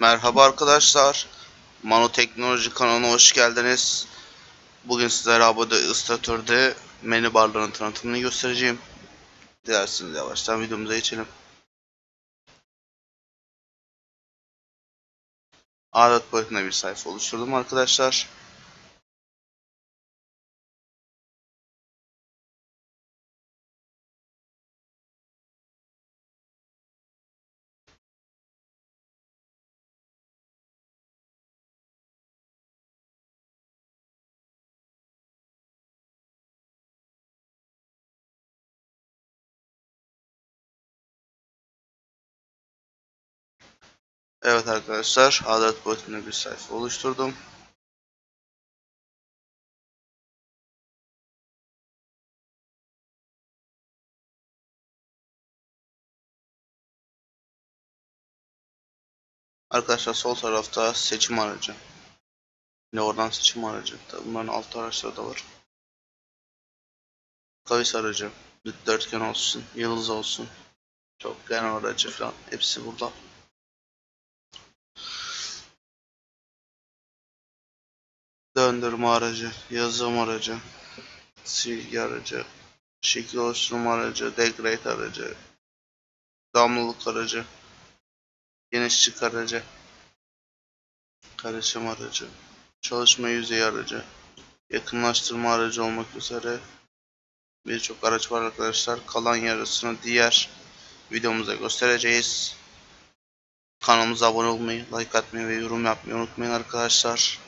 Merhaba arkadaşlar. Mano Teknoloji kanalına hoş geldiniz. Bugün sizlere Abode Illustrator'da menü barlarının tanıtımını göstereceğim. Dilerseniz yavaştan videomuza geçelim. Adet boyutunda bir sayfa oluşturdum arkadaşlar. Evet arkadaşlar, adet boyutunda bir sayfa oluşturdum. Arkadaşlar sol tarafta seçim aracı. Yine oradan seçim aracı. Bunların alt araçları da var. Kavis aracı. Dörtgen olsun, yıldız olsun. Çokgen aracı falan. Hepsi burada. Döndürme aracı, yazım aracı, silgi aracı, şekil oluşturma aracı, degrade aracı, damlalık aracı, genişlik aracı, karışım aracı, çalışma yüzeyi aracı, yakınlaştırma aracı olmak üzere birçok araç var arkadaşlar. Kalan yarısını diğer videomuza göstereceğiz. Kanalımıza abone olmayı, like atmayı ve yorum yapmayı unutmayın arkadaşlar.